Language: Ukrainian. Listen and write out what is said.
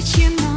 тисячі